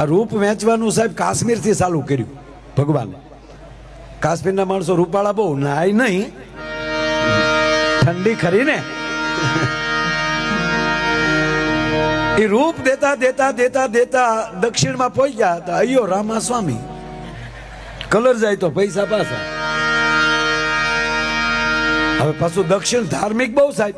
આ રૂપ વેચવાનું સાહેબ કાશ્મીરથી ચાલુ કર્યું, ભગવાને. કાશ્મીરના માણસો રૂપાળા બહુ નાય નહીં. ઠંડી ખરી ને એ રૂપ દેતા દેતા દેતા દેતા દક્ષિણમાં પહોંચ્યા હતા. અયો રામા સ્વામી કલર જાય તો પૈસા પાછા. હવે પાછું દક્ષિણ ધાર્મિક બહુ સાહેબ.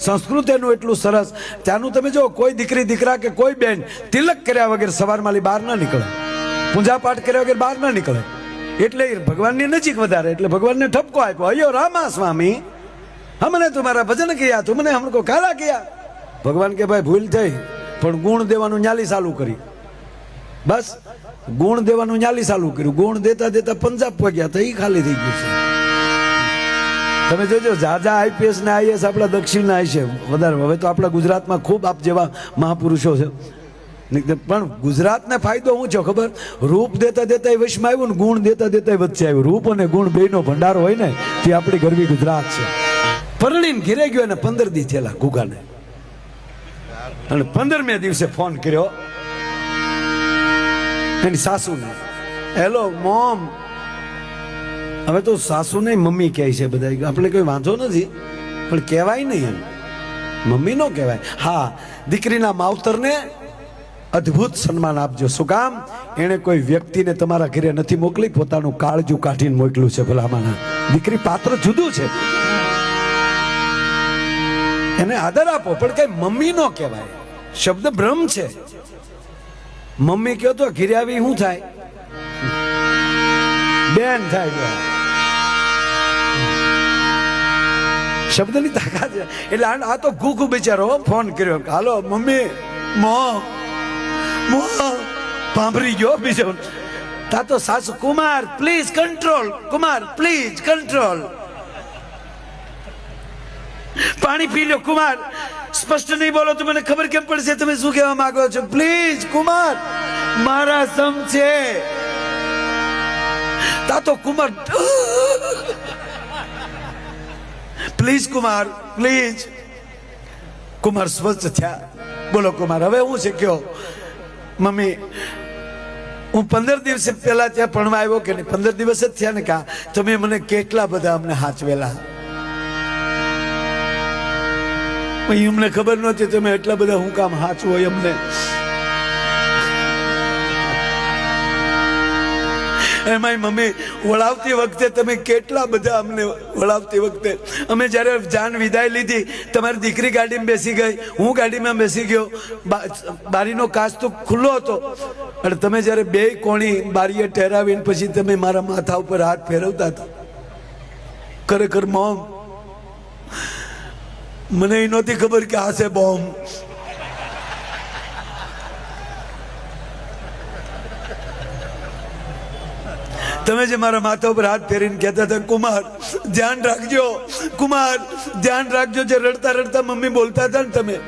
સંસ્કૃત એનું એટલું સરસ. ત્યાંનું તમે જો કોઈ દીકરી, દીકરા કે કોઈ બેન તિલક કર્યા વગર સવારમાં બહાર ના નીકળે. પૂજા પાઠ કર્યા વગર બહાર ના નીકળે. એટલે ભગવાનની નજીક વધારે, એટલે ભગવાનને ઠપકો આપ્યો, અયો રામા સ્વામી, હમને તુમારા ભજન કર્યા તું મને હમકો કારા કિયા. ભગવાન કે, ભાઈ, ભૂલ થઈ, પણ ગુણ દેવાનું ન્યાલી ચાલુ કરી. બસ, ગુણ દેવાનું ન્યાલી ચાલુ કર્યું. ગુણ દેતા દેતા પંજાબ પહોંચ્યા, તો એ ખાલી થઈ ગયું છે. તમે જોજો ઝાઝા આઈપીએસ ને આઈએસ આપણા દક્ષિણના છે, વધારે. હવે તો આપણા ગુજરાતમાં ખૂબ આપ જેવા મહાપુરુષો છે. પણ ગુજરાતને ફાયદો શું છે ખબર? રૂપ દેતા દેતા વશમાં આવ્યું ને ગુણ દેતા દેતા વચ્ચે આવ્યું. રૂપ અને ગુણ બેનો ભંડાર હોય ને, તે આપણી ગરવી ગુજરાત છે. પરણીને ઘેરે ગયો અને પંદર દી થયેલા ગુગાને અને પંદરમે દિવસે ફોન કર્યો. એની સાસુને. હેલો, મોમ હવે તો સાસુ ને મમ્મી કહે છે બધા આપણે કોઈ વાંધો નથી, પણ કહેવાય નહીં એમ. મમ્મી નો કહેવાય. હા, દીકરીના માવતરને અદ્ભુત સન્માન આપજો. શું કામ? એણે કોઈ વ્યક્તિને તમારા ઘરે નથી મોકલી, પોતાનું કાળજું કાઢીને મોકલ્યું છે ભલામાના દીકરી પાત્ર જુદું છે. એને આદર આપો, પણ કઈ મમ્મી નો કહેવાય. શબ્દ બ્રહ્મ છે. મમ્મી કહો તો ઘીરે આવી શું થાય? બેન થાય શબ્દની તાકાત છે. એટલે આ તો ઘૂઘુ બિચારો ફોન કર્યો. હાલો, મમ્મી, મો મો, ભાંભરી ગયો બીજો. તા તો સાસુ, Kumar please control Kumar please control પાણી પી લો, કુમાર. સ્પષ્ટ નહીં બોલો તો મને ખબર કેમ પડશે? તમે શું કહેવા માંગો છો? પ્લીઝ કુમાર, મારા સમ છે. તા તો કુમાર પ્લીઝ કુમાર પ્લીઝ કુમાર સ્વસ્થ થયા. બોલો કુમાર હવે હું કયો? મમ્મી, હું પંદર દિવસ પહેલા ત્યાં ભણવા આવ્યો કે નહીં? પંદર દિવસ જ થયા ને કા? તમે મને કેટલા બધા અમને હાચવેલા? અમને ખબર નહોતી તમે એટલા બધા હું કામ હાચવો અમને. એમાંય મમ્મી, વળાવતી વખતે તમે કેટલા બધા અમને વળાવતી વખતે. અમે જ્યારે જાન વિદાય લીધી, તમારી દીકરી ગાડીમાં બેસી ગઈ, હું ગાડીમાં બેસી ગયો બારીનો કાચ તો ખુલ્લો હતો. અને તમે જ્યારે બે કોણી બારીએ ઠેરાવીને પછી તમે મારા માથા ઉપર હાથ ફેરવતા હતા. ખરેખર મોમ, મને એ નહોતી ખબર કે આ છે બોમ્બ તમે જે મારા માથા ઉપર હાથ ફેરીને કહેતા હતા, કુમાર, ધ્યાન રાખજો, કુમાર, ધ્યાન રાખજો. જે રડતા રડતા મમ્મી બોલતા હતા ને તમે,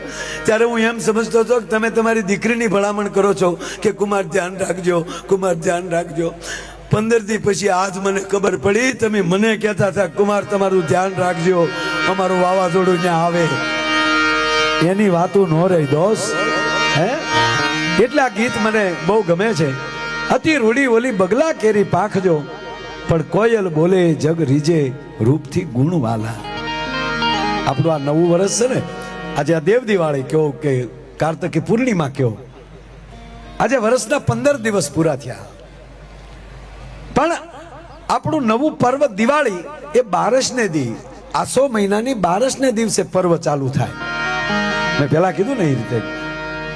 ત્યારે હું એમ સમજતો હતો કે તમે તમારી દીકરીની ભલામણ કરો છો કે, કુમાર, ધ્યાન રાખજો, કુમાર, ધ્યાન રાખજો. પંદર દી પછી આજ મને ખબર પડી, તમે મને કહેતા હતા, કુમાર, તમારું ધ્યાન રાખજો, અમારું વાવાઝોડું ત્યાં આવે. એની વાતો નો રહી, દોસ્ત, હે? એટલે આ ગીત મને બહુ ગમે છે. અતિ રૂડી ઓલી બગલા કેરી પાખજો, પણ કોયલ બોલે, જગ રીજે રૂપથી ગુણવાલા. આપણું આ નવું વર્ષ છે ને, આજે આ દેવ દિવાળી કયો કે કાર્તકી પૂર્ણિમા કયો. આજે વર્ષના પંદર દિવસ પૂરા થયા. પણ આપણું નવું પર્વ દિવાળી એ બારસને દી. આસો મહિનાની બારસને દિવસે પર્વ ચાલુ થાય. મેં પેલા કીધું ને એ રીતે,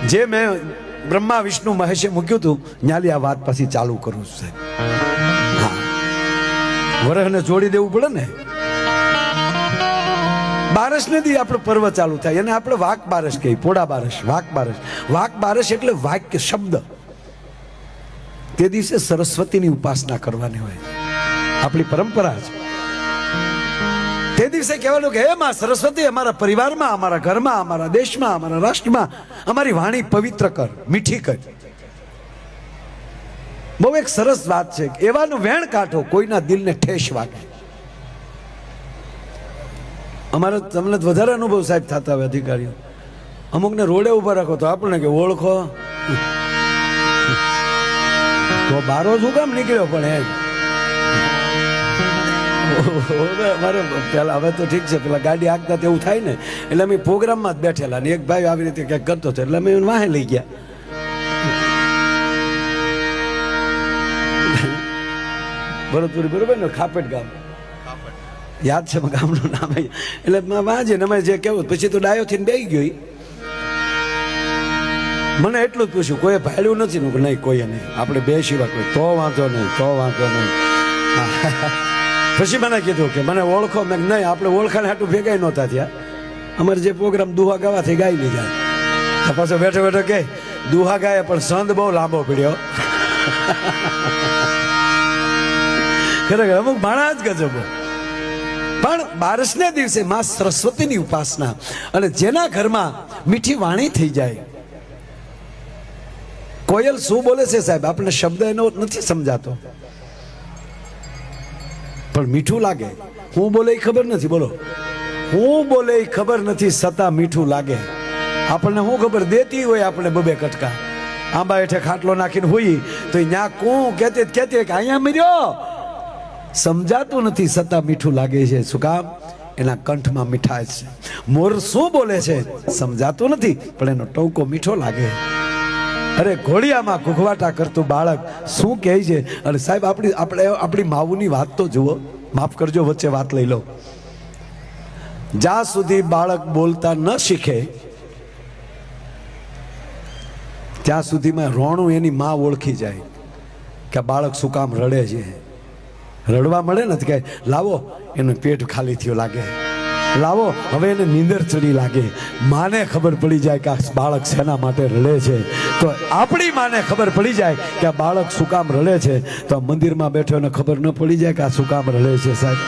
જે મેં બ્રહ્મા, વિષ્ણુ, મહેશે મૂક્યું હતું ન્યાલી આ વાત પછી ચાલુ કરું છું વરહને જોડી દેવું પડે ને? બારસ નથી આપણો પર્વ ચાલુ થાય. એને આપણે વાક બારસ કહીએ, પોડા બારસ, વાક બારસ. વાક બારસ એટલે વાક્ય શબ્દ. તે દિવસે સરસ્વતીની ઉપાસના કરવાની હોય. આપણી પરંપરા છે. તે દિવસે કહેવાનું કે, હે માં સરસ્વતી, અમારા પરિવારમાં, અમારા ઘરમાં, અમારા દેશમાં, અમારા રાષ્ટ્રમાં, અમારી વાણી પવિત્ર કર, મીઠી કર. બહુ એક સરસ વાત છે એવાનું વેણ કાઢો, કોઈના દિલને ઠેસ વાગે. અમારે તમને વધારે અનુભવ સાહેબ થતા હોય અધિકારીઓ. અમુકને રોડે ઊભા રાખો તો આપણને કે, ઓળખો. તો બારો શું કામ નીકળ્યો પણ એમ ઓહો, મારે પેલા હવે તો ઠીક છે પેલા ગાડી આગતા તેવું થાય ને. એટલે અમે પ્રોગ્રામમાં જ બેઠેલા ને એક ભાઈ આવી રીતે કંઈક કરતો હતો એટલે અમે વાહે લઈ ગયા. ભરતપુરી બરોબર ને ખાપેટ ગામ. યાદ છે ગામનું નામ એટલે વાંચે ને અમે જે કેવું પછી તો ડાયો થઈને બેસી ગયો મને એટલું જ પૂછ્યું કોઈ ભાડ્યું નથી? નહીં કોઈએ નહીં. આપણે બે સિવાય કોઈ. તો વાંધો નહીં તો વાંધો નહીં. પછી મને કીધું કે મને ઓળખો. મેં નહીં, આપણે ઓળખાણ હાટું ભેગાય નહોતા થયા. અમારે જે પ્રોગ્રામ દુહા ગાવાથી ગાઈ લીધા. તો પાછો બેઠો બેઠો કે, દુહા ગાય, પણ સંદ બહુ લાંબો પડ્યો. ખરેખર અમુક માણા જ ગજબો પણ બારસને દિવસે માં સરસ્વતીની ઉપાસના. અને જેના ઘરમાં મીઠી વાણી થઈ જાય. કોયલ શું બોલે છે સાહેબ? આપણને શબ્દ એનો નથી સમજાતો. પણ મીઠું લાગે. હું બોલે ખબર નથી, બોલો. હું બોલે ખબર નથી છતાં મીઠું લાગે. આપણને શું ખબર દેતી હોય આપણે બબે કટકા. આંબા હેઠે ખાટલો નાખીને હોઈ, તો ન્યા કું કહેતી કહેતી કે અહીંયા મર્યો. સમજાતું નથી છતાં મીઠું લાગે છે. શું કામ? એના કંઠમાં મીઠાશ છે. મોર શું બોલે છે? સમજાતું નથી, પણ એનો ટવકો મીઠો લાગે. અરે ઘોડિયામાં ઘૂઘવાટા કરતું બાળક શું કહે છે? અને સાહેબ, આપણી આપણે આપણી માવુની વાત તો જુઓ. માફ કરજો, વચ્ચે વાત લઈ લો. જ્યાં સુધી બાળક બોલતા ન શીખે, ત્યાં સુધીમાં રોણું એની માં ઓળખી જાય કે બાળક શું કામ રડે છે. રડવા મળે ને કે લાવો, એનું પેટ ખાલી થયું લાગે. લાવો, હવે એને નીંદર ચડી લાગે. માને ખબર પડી જાય કે આ બાળક શેના માટે રડે છે. તો આપણી માને ખબર પડી જાય કે આ બાળક શું કામ રડે છે. તો આ મંદિરમાં બેઠો એને ખબર ન પડી જાય કે આ શું કામ રડે છે સાહેબ.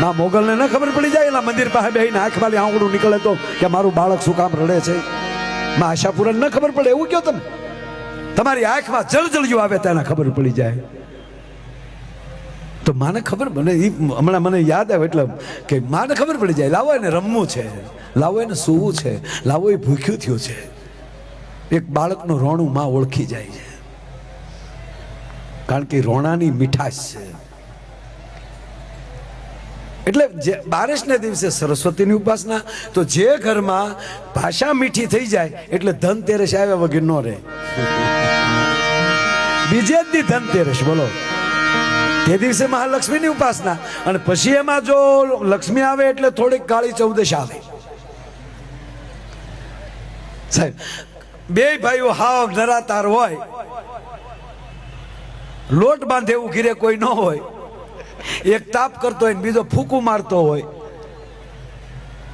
માં મોગલને ન ખબર પડી જાય એના મંદિર પાસે બેહીને આંખમાંથી આંગળું નીકળે તો કે મારું બાળક શું કામ રડે છે. માં આશાપુરા ન ખબર પડે, એવું કયો તમે? તમારી આંખમાં જળજળિયું આવે ત્યાં ખબર પડી જાય. તો માને ખબર મને એ હમણાં મને યાદ આવે એટલે કે માને ખબર પડી જાય, લાવો એને રમવું છે, લાવો એને સૂવું છે, લાવો એ ભૂખ્યું થયું છે. એક બાળકનું રોણું માં ઓળખી જાય છે. કારણ કે રોણાની મીઠાશ છે. એટલે જે બારિશને દિવસે સરસ્વતીની ઉપાસના, તો જે ઘરમાં ભાષા મીઠી થઈ જાય, એટલે ધનતેરસ આવ્યા વગર ન રહે. બીજે જ ધનતેરસ બોલો. તે દિવસે મહાલક્ષ્મીની ઉપાસના, અને પછી એમાં જો લક્ષ્મી આવે એટલે થોડીક કાળી ચૌદશ આવે. સાહેબ બે ભાઈઓ હાવ નરાતાર હોય. લોટ બાંધે એવું ઘીરે કોઈ ન હોય. એક તાપ કરતો હોય બીજો ફૂકું મારતો હોય.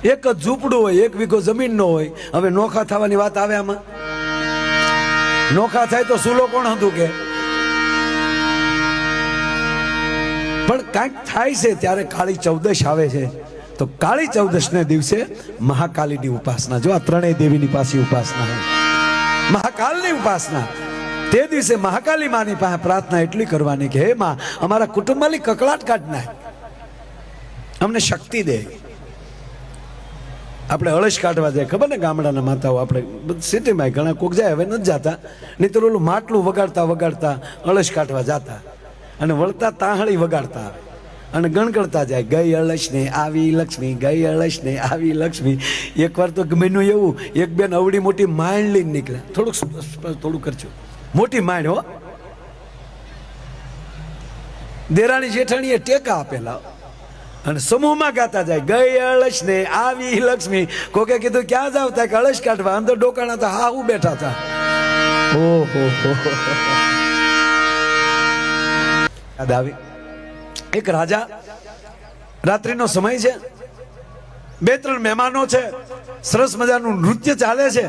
એક જ ઝૂંપડું હોય, એક વીઘો જમીન નો હોય. હવે નોખા થવાની વાત આવે આમાં? નોખા થાય તો સુલો કોણ હતું કે પણ કાંઈક થાય છે, ત્યારે કાળી ચૌદશ આવે છે. તો કાળી ચૌદશને દિવસે મહાકાલીની ઉપાસના. જો આ ત્રણેય દેવીની પાસે ઉપાસના હોય. મહાકાલની ઉપાસના. તે દિવસે મહાકાલી માની પાસે પ્રાર્થના એટલી કરવાની કે, હે માં, અમારા કુટુંબમાંની કકળાટ કાઢ નાખ. અમને શક્તિ દે. આપણે અળસ કાઢવા જાય. ખબર ને ગામડાના માતાઓ આપણે સિટીમાં ઘણા કોક જાય, હવે નથી જતા. નહીં તો ઓલું માટલું વગાડતા વગાડતા અળસ કાઢવા જાતા. અને વળતા તાહળી વગાડતા. આવે અને ગણગણતા જાય. ગઈ ને આવી લક્ષ્મી ગઈ ને આવી લક્ષ્મી. એકવાર તો ગમેનું એવું એક બેન અવડી મોટી માઇન્ડ લઈને નીકળ્યા. થોડુંક થોડું કરજો. મોટી માઇન્ડ હો. દેરાણી જેઠાણીએ ટેકા આપેલા. અને સમૂહમાં ગાતા જાય ગઈ અળસ ને આવી લક્ષ્મી. કોકે કીધું ક્યાં જાવ? તા કે અળસ કાઢવા. અંદર ડોકાણા હતા હા હું બેઠા હતા. ઓહો યાદ આવી? એક રાજા, રાત્રિનો સમય છે. બે, ત્રણ મહેમાનો છે. સરસ મજાનું નૃત્ય ચાલે છે.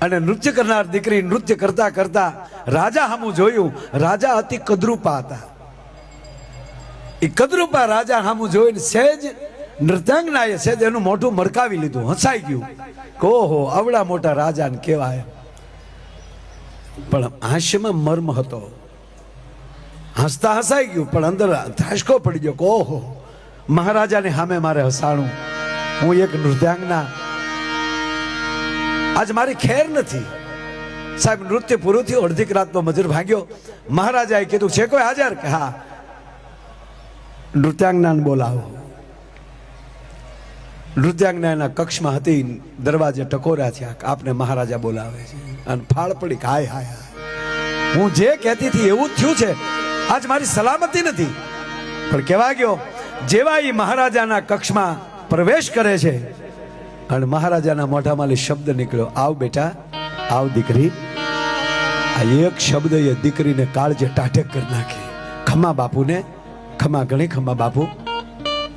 અને નૃત્ય કરનાર દીકરી નૃત્ય કરતા કરતા રાજા હામું જોયું. રાજા અતિ કદરૂપા હતા. એ કદરૂપા રાજા હામું જોઈને સહેજ નૃત્યાંગનાએ સહેજ એનું મોઢું મરકાવી લીધું. હસાઈ ગયું. કે ઓહો, આવડા મોટા રાજાને કહેવાય. પણ હાસ્યમાં મર્મ હતો. હસતા હસાઈ ગયું, પણ અંદર ધ્રાસકો પડી ગયો ઓહો, મહારાજાને સામે મારે હસાણું. હું એક નૃત્યાંગના. આજ મારી ખેર નથી. સાહેબ, નૃત્ય પૂરું થયું, અડધી રાતનો મજૂર ભાગ્યો. મહારાજાએ કીધું, છે કોઈ હાજર? કે હા. નૃત્યાંગનાને બોલાવો. નૃત્યાંગનાના કક્ષમાં હતી, દરવાજે ટકોરા થયા આપને મહારાજા બોલાવે છે. અને ફાળ પડી હાય હાય હાય. હું જે કહેતી હતી એવું જ થયું છે. આજ મારી સલામતી નથી. પણ કહેવા ગયો, જેવા એ મહારાજાના કક્ષમાં પ્રવેશ કરે છે, અને મહારાજાના મોઢામાં શબ્દ નીકળ્યો, આવ બેટા, આવ દીકરી. આ એક શબ્દ એ દીકરીને કાળજે ટાઢક કરી નાખી. ખમા બાપુને, ખમા ગણી, ખમા બાપુ.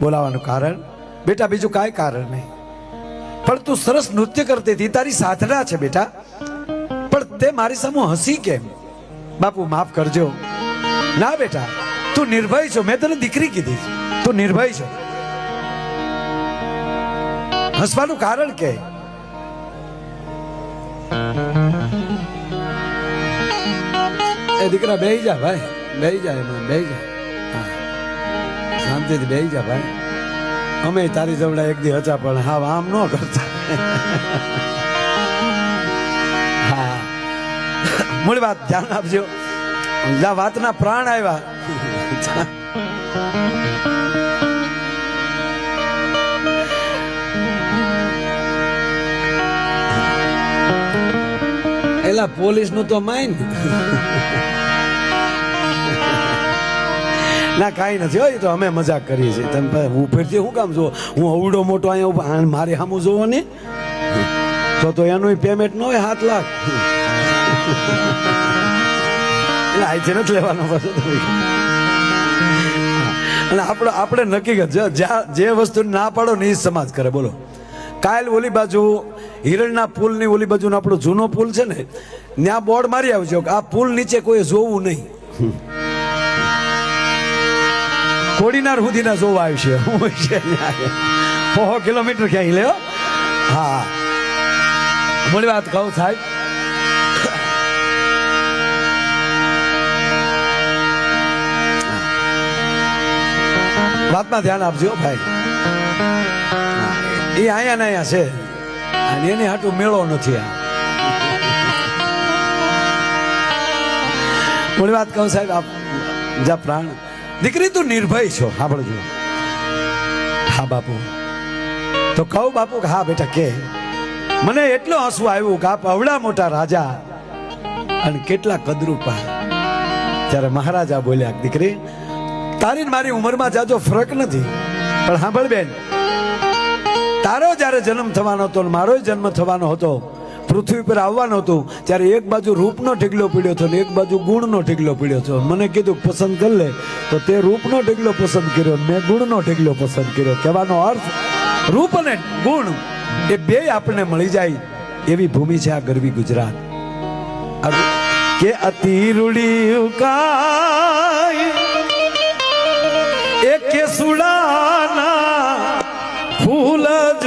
બોલાવાનું કારણ, બેટા, બીજું કાંઈ કારણ નહીં. પણ તું સરસ નૃત્ય કરતી હતી તારી સાધના છે બેટા. પણ તે મારી સામે હસી કેમ? બાપુ, માફ કરજો. ના બેટા, તું નિર્ભય છો. મેં તને દીકરી કીધી તું નિર્ભય છો. હસવાનું કારણ કે? એ દીકરા બેહી જા ભાઈ. બેહી જા એમાં બે જા. શાંતિથી બેહી જા ભાઈ. અમે તારી જવડા એક દી હતા, પણ હા આમ ન કરતા. હા. મૂળ વાત ધ્યાન આપજો. જા વાતના પ્રાણ આવ્યા એલા પોલીસનું તો માઇન. ના, કાંઈ નથી હોય તો અમે મજાક કરીએ છીએ. તમે હું ફેરથી શું કામ જો હું અવડો મોટો અહીંયા મારે સામું જોવો ને તો તો એનું પેમેન્ટ ન હોય, સાત લાખ. એટલે અહીંથી નથી લેવાનો અને આપણે આપણે નક્કી કર જ્યાં જે વસ્તુ ના પાડો ને એ સમાજ કરે, બોલો. કાલ ઓલી બાજુ, હિરણના પુલની ઓલી બાજુનો આપણો જૂનો પુલ છે ને, ત્યાં બોર્ડ મારી આવજો. કે આ પુલ નીચે કોઈ જોવું નહીં. કોડીનાર સુધીના જોવા આવશે. હું છે સો કિલોમીટર ક્યાંય લ્યો હા. મળી વાત કહું સાહેબ. વાતમાં ધ્યાન આપજો, ભાઈ. એ અહીંયા ને અહીંયા છે. અને એની હાટું મેળો નથી આ. થોડી વાત કહું સાહેબ, આપ જા પ્રાણ. દીકરી, તું નિર્ભય છો. સાંભળજો હા, બાપુ. તો કહું બાપુ કે, હા, બેટા, કે. મને એટલો હસવું આવ્યું કે આપ અવડા મોટા રાજા અને કેટલા કદરૂપા. ત્યારે મહારાજા બોલ્યા દીકરી તારી મારી ઉંમરમાં જાજો ફરક નથી. પણ સાંભળ બેન, તારો જ્યારે જન્મ થવાનો હતો મારો જન્મ થવાનો હતો, પૃથ્વી પર આવવાનો હતો, ત્યારે એક બાજુ રૂપનો ઢીગલો પીડ્યો હતો ને એક બાજુ ગુણનો ઢીગલો પીડ્યો હતો. મને કીધું, પસંદ કરી લે. તો તે રૂપનો ઢીગલો પસંદ કર્યો મેં ગુણનો ઢીગલો પસંદ કર્યો. કહેવાનો અર્થ, રૂપ અને ગુણ એ બે આપણને મળી જાય એવી ભૂમિ છે આ ગરવી ગુજરાત. કે અતિ રૂડી ઉકાય એક સુડાના ફૂલ જો